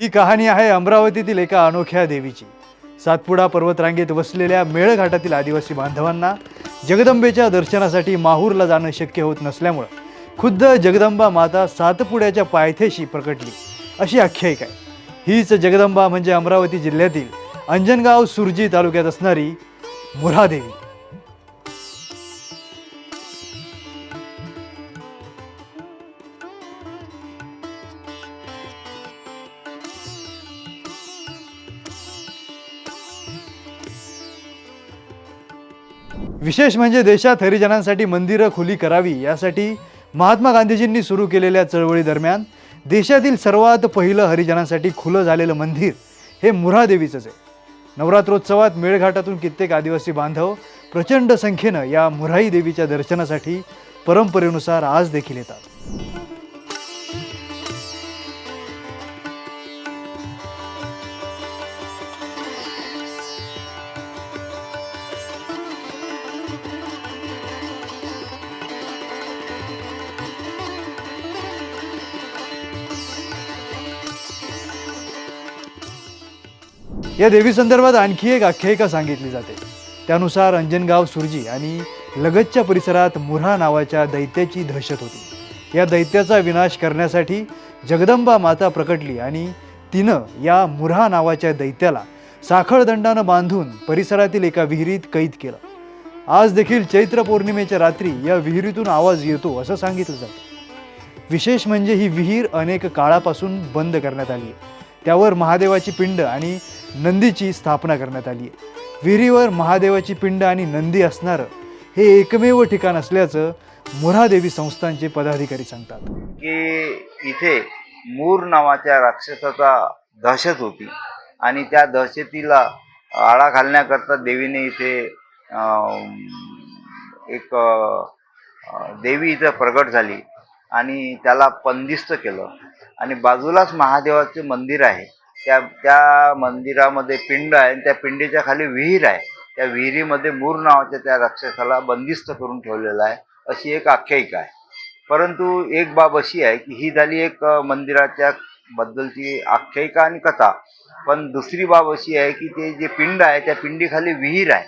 ही कहाणी आहे अमरावतीतील एका अनोख्या देवीची. सातपुडा पर्वतरांगेत वसलेल्या मेळघाटातील आदिवासी बांधवांना जगदंबेच्या दर्शनासाठी माहूरला जाणं शक्य होत नसल्यामुळं खुद्द जगदंबा माता सातपुड्याच्या पायथ्याशी प्रकटली. अशी आख्यायिका आहे. हीच जगदंबा म्हणजे अमरावती जिल्ह्यातील अंजनगाव सुरजी तालुक्यात असणारी मुरादेवी. विशेष म्हणजे देशात हरिजनांसाठी मंदिरं खुली करावी यासाठी महात्मा गांधीजींनी सुरू केलेल्या चळवळीदरम्यान देशातील सर्वात पहिलं हरिजनांसाठी खुलं झालेलं मंदिर हे मुरादेवीचंच आहे. नवरात्रोत्सवात मेळघाटातून कित्येक आदिवासी बांधव प्रचंड संख्येनं या मुराई देवीच्या दर्शनासाठी परंपरेनुसार आज देखील येतात. या देवीसंदर्भात आणखी एक आख्यायिका सांगितली जाते. त्यानुसार अंजनगाव सुरजी आणि लगतच्या परिसरात मुरहा नावाच्या दैत्याची दहशत होती. या दैत्याचा विनाश करण्यासाठी जगदंबा माता प्रकटली आणि तिनं या मुरहा नावाच्या दैत्याला साखळदंडानं बांधून परिसरातील एका विहिरीत कैद केलं. आज देखील चैत्र पौर्णिमेच्या रात्री या विहिरीतून आवाज येतो असं सांगितलं जातं. विशेष म्हणजे ही विहीर अनेक काळापासून बंद करण्यात आली त्यावर महादेवाची पिंड आणि नंदीची स्थापना करण्यात आली आहे. विहिरीवर महादेवाची पिंड आणि नंदी असणारं हे एकमेव ठिकाण असल्याचं मुरादेवी संस्थांचे पदाधिकारी सांगतात. की इथे मूर नावाच्या राक्षसाचा दहशत होती आणि त्या दहशतीला आळा घालण्याकरता देवीने इथे एक देवी इथं प्रगट झाली आणि त्याला पंदिस्त केलं. आणि बाजूलाच महादेवाचे मंदिर आहे. त्या त्या मंदिरामध्ये पिंड आहे आणि त्या पिंडीच्या खाली विहीर आहे. त्या विहिरीमध्ये मूर नावाच्या त्या राक्षसाला बंदिस्त करून ठेवलेलं आहे. अशी एक आख्यायिका आहे. परंतु एक बाब अशी आहे की ही झाली एक मंदिराच्या बद्दलची आख्यायिका आणि कथा. पण दुसरी बाब अशी आहे की ते जे पिंड आहे त्या पिंडीखाली विहीर आहे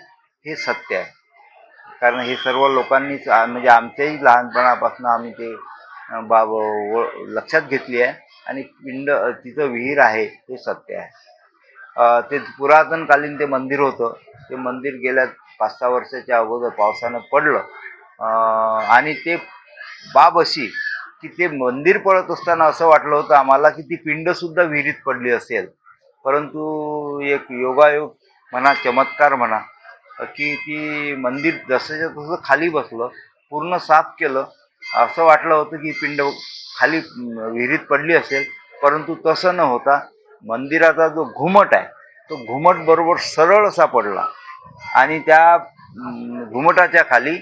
हे सत्य आहे. कारण हे सर्व लोकांनीच म्हणजे आमच्याही लहानपणापासून आम्ही ते बाब व लक्षात घेतली आहे. आणि पिंड तिथं विहीर आहे हे सत्य आहे. ते पुरातनकालीन ते मंदिर होतं. ते मंदिर गेल्या पाच सहा वर्षाच्या अगोदर पावसानं पडलं. आणि ते बाब अशी की ते मंदिर पडत असताना असं वाटलं होतं आम्हाला की ती पिंडसुद्धा विहिरीत पडली असेल. परंतु एक योगायोग म्हणा चमत्कार म्हणा की ती मंदिर जसंच्या तसं खाली बसलं पूर्ण साफ केलं असं वाटलं होतं की पिंड खाली विहिरीत पडली असेल परंतु तसं न होता मंदिराचा जो घुमट आहे तो घुमट बरोबर सरळ असा पडला. आणि त्या घुमटाच्या खाली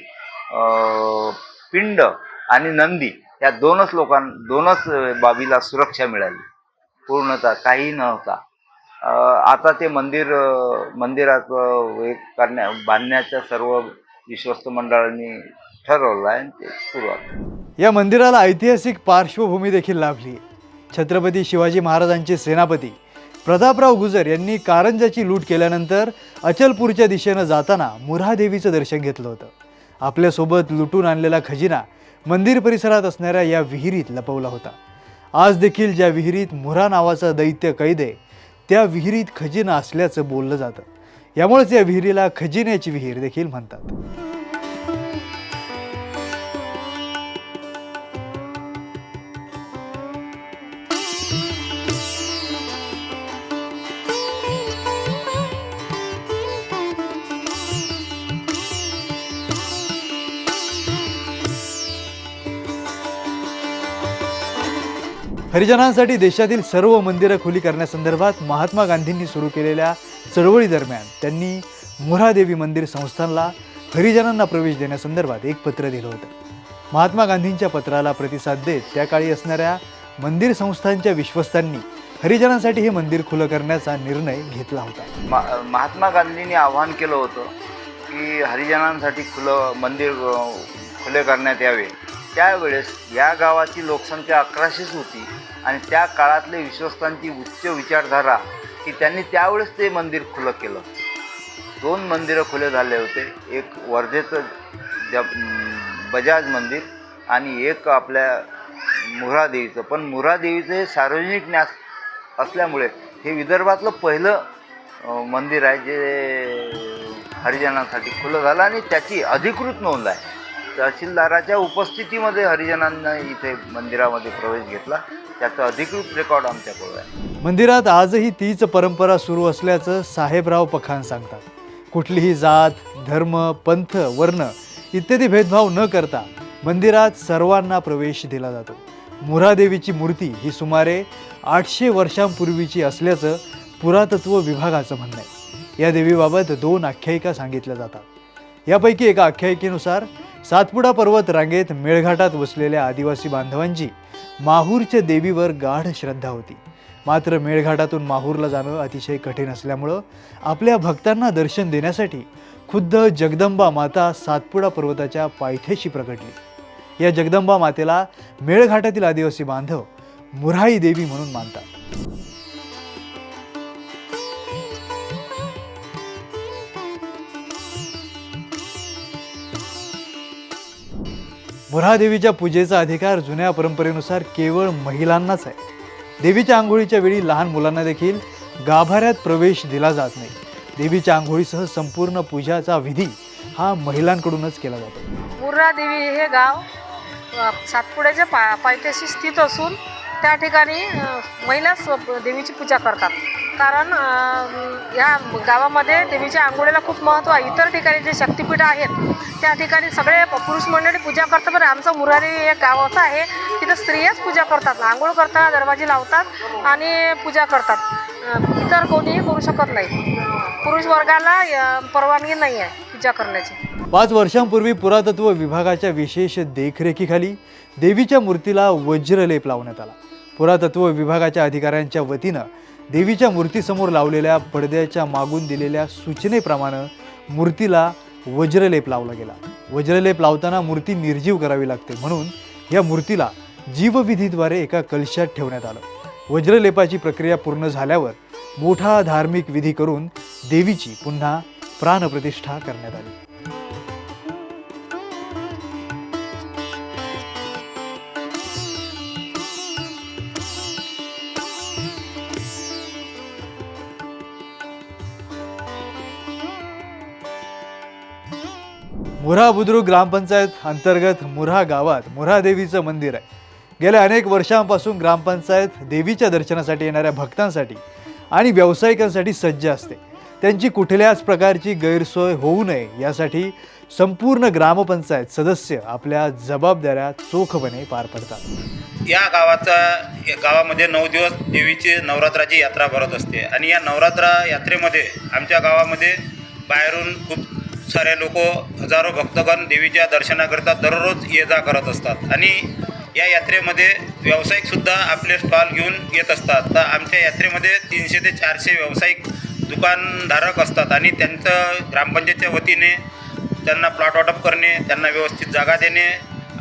पिंड आणि नंदी या दोनच लोकां दोनच बाबीला सुरक्षा मिळाली. पूर्णतः काही नव्हता आता ते मंदिर मंदिराचं हे करण्या बांधण्याच्या सर्व विश्वस्त मंडळांनी ठरवलं आहे ते सुरुवात. या मंदिराला ऐतिहासिक पार्श्वभूमी देखील लाभली. छत्रपती शिवाजी महाराजांचे सेनापती प्रतापराव गुजर यांनी कारंजाची लूट केल्यानंतर अचलपूरच्या दिशेनं जाताना मुरादेवीचं दर्शन घेतलं होतं. आपल्यासोबत लुटून आणलेला खजिना मंदिर परिसरात असणाऱ्या या विहिरीत लपवला होता. आज देखील ज्या विहिरीत मुरा नावाचा दैत्य कैद आहे त्या विहिरीत खजिना असल्याचं बोललं जातं. यामुळेच या विहिरीला खजिन्याची विहीर देखील म्हणतात. हरिजनांसाठी देशातील सर्व मंदिरं खुली करण्यासंदर्भात महात्मा गांधींनी सुरू केलेल्या चळवळी दरम्यान त्यांनी मुरादेवी मंदिर संस्थानला हरिजनांना प्रवेश देण्यासंदर्भात एक पत्र दिलं होतं. महात्मा गांधींच्या पत्राला प्रतिसाद देत त्या काळी असणाऱ्या मंदिर संस्थांच्या विश्वस्तांनी हरिजनांसाठी हे मंदिर खुलं करण्याचा निर्णय घेतला होता. मा महात्मा गांधींनी आवाहन केलं होतं की हरिजनांसाठी खुलं मंदिर खुले करण्यात यावे. त्यावेळेस या गावाची लोकसंख्या अकराशेच होती आणि त्या काळातले विश्वस्तांची उच्च विचारधारा की त्यांनी त्यावेळेस ते मंदिर खुलं केलं. दोन मंदिरं खुले झाले होते. एक वर्धेचं ज बजाज मंदिर आणि एक आपल्या मुरादेवीचं. पण मुरादेवीचं हे सार्वजनिक न्यास असल्यामुळे हे विदर्भातलं पहिलं मंदिर आहे जे हरिजनांसाठी खुलं झालं आणि त्याची अधिकृत नोंद आहे. तहसीलदाराच्या उपस्थितीमध्ये हरिजनांना इथे मंदिरामध्ये प्रवेश घेतला. त्याचा अधिकृत रेकॉर्ड आमच्याकडे आहे. मंदिरात आजही तीच परंपरा सुरू असल्याचं साहेबराव पखान सांगतात. कुठलीही जात धर्म पंथ वर्ण इत्यादी भेदभाव न करता मंदिरात सर्वांना प्रवेश दिला जातो. मुरादेवीची मूर्ती ही सुमारे आठशे वर्षांपूर्वीची असल्याचं पुरातत्व विभागाचं म्हणणं आहे. या देवीबाबत दोन आख्यायिका सांगितल्या जातात. यापैकी एका आख्यायिकेनुसार सातपुडा पर्वत रांगेत मेळघाटात वसलेल्या आदिवासी बांधवांची माहूरच्या देवीवर गाढ श्रद्धा होती. मात्र मेळघाटातून माहूरला जाणं अतिशय कठीण असल्यामुळं आपल्या भक्तांना दर्शन देण्यासाठी खुद्द जगदंबा माता सातपुडा पर्वताच्या पायथ्याशी प्रकटली. या जगदंबा मातेला मेळघाटातील आदिवासी बांधव मुराई देवी म्हणून मानतात. मुऱ्हादेवीच्या पूजेचा अधिकार जुन्या परंपरेनुसार केवळ महिलांनाच आहे. देवीच्या आंघोळीच्या वेळी लहान मुलांना देखील गाभाऱ्यात प्रवेश दिला जात नाही. देवीच्या आंघोळीसह संपूर्ण पूजाचा विधी हा महिलांकडूनच केला जातो. मुर्रा देवी हे गाव सातपुड्याच्या पा पायथ्याशी स्थित असून त्या ठिकाणी महिला देवीची पूजा करतात. कारण या गावामध्ये देवीच्या आंघोळीला खूप महत्त्व आहे. इतर ठिकाणी जे शक्तिपीठ आहेत त्या ठिकाणी सगळे पुरुष मंडळी पूजा करतात. पण आमचं मुरारी एक गाव असं आहे. तिथं स्त्रियाच पूजा करतात. आंघोळ करतात दरवाजे लावतात आणि पूजा करतात. इतर कोणीही करू शकत नाही. पुरुष वर्गाला परवानगी नाही आहे पूजा करण्याची. पाच वर्षांपूर्वी पुरातत्व विभागाच्या विशेष देखरेखीखाली देवीच्या मूर्तीला वज्रलेप लावण्यात आला. पुरातत्व विभागाच्या अधिकाऱ्यांच्या वतीनं देवीच्या मूर्तीसमोर लावलेल्या पडद्याच्या मागून दिलेल्या सूचनेप्रमाणे मूर्तीला वज्रलेप लावला गेला. वज्रलेप लावताना मूर्ती निर्जीव करावी लागते. म्हणून या मूर्तीला जीवविधीद्वारे एका कलशात ठेवण्यात आलं. वज्रलेपाची प्रक्रिया पूर्ण झाल्यावर मोठा धार्मिक विधी करून देवीची पुन्हा प्राणप्रतिष्ठा करण्यात आली. मुरा बुद्रुक ग्रामपंचायत अंतर्गत मुरा गावात मुऱ्हा देवीचं मंदिर आहे. गेल्या अनेक वर्षांपासून ग्रामपंचायत देवीच्या दर्शनासाठी येणाऱ्या भक्तांसाठी आणि व्यावसायिकांसाठी सज्ज असते. त्यांची कुठल्याच प्रकारची गैरसोय होऊ नये यासाठी संपूर्ण ग्रामपंचायत सदस्य आपल्या जबाबदाऱ्या चोखपणे पार पडतात. या गावाचा या गावामध्ये नऊ दिवस देवीची नवरात्राची यात्रा भरत असते. आणि या नवरात्रा यात्रेमध्ये आमच्या गावामध्ये बाहेरून खूप सारे लोक हजारो भक्तगण देवीच्या दर्शनाकरिता दररोज ये जा करत असतात. आणि या यात्रेमध्ये व्यावसायिकसुद्धा आपले स्टॉल घेऊन येत असतात. तर आमच्या यात्रेमध्ये तीनशे ते चारशे व्यावसायिक दुकानधारक असतात आणि त्यांचं ग्रामपंचायतच्या वतीने त्यांना प्लॉट वाटप करणे त्यांना व्यवस्थित जागा देणे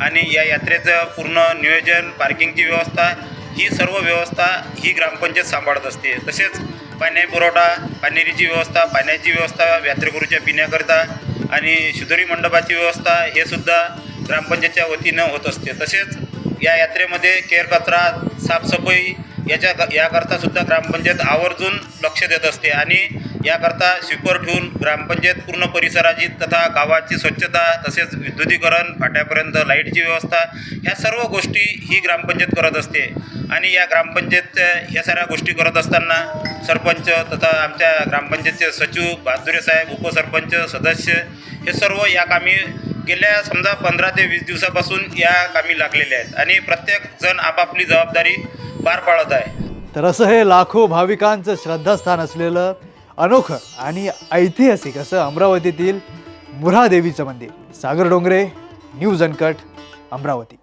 आणि या यात्रेचं पूर्ण नियोजन पार्किंगची व्यवस्था ही सर्व व्यवस्था ही ग्रामपंचायत सांभाळत असते. तसेच पाणी पुरवठा पाणीची व्यवस्था पाण्याची व्यवस्था यात्रेकरूच्या पिण्याकरिता आणि शिदोरी मंडपाची व्यवस्था हे सुद्धा ग्रामपंचायतच्या वतीनं होत असते. तसेच या यात्रेमध्ये केर कचरा साफसफाई याच्या याकरता सुद्धा ग्रामपंचायत आवर्जून लक्ष देत असते आणि याकरता स्वीपर ठेवून ग्रामपंचायत पूर्ण परिसराची तथा गावाची स्वच्छता तसेच विद्युतीकरण फाट्यापर्यंत लाईटची व्यवस्था ह्या सर्व गोष्टी ही ग्रामपंचायत करत असते. आणि या ग्रामपंचायत ह्या साऱ्या गोष्टी करत असताना सरपंच तथा आमच्या ग्रामपंचायतचे सचिव बहादुरे साहेब उपसरपंच सदस्य हे सर्व या कामी गेल्या समजा पंधरा ते वीस दिवसापासून या कामी लागलेले आहेत. आणि प्रत्येक जण आपापली जबाबदारी पार पाडत आहे. तर असं हे लाखो भाविकांचं श्रद्धास्थान असलेलं अनोखं आणि ऐतिहासिक असं अमरावतीतील मुरादेवीचं मंदिर. Sagar Dongre news uncut Amravati.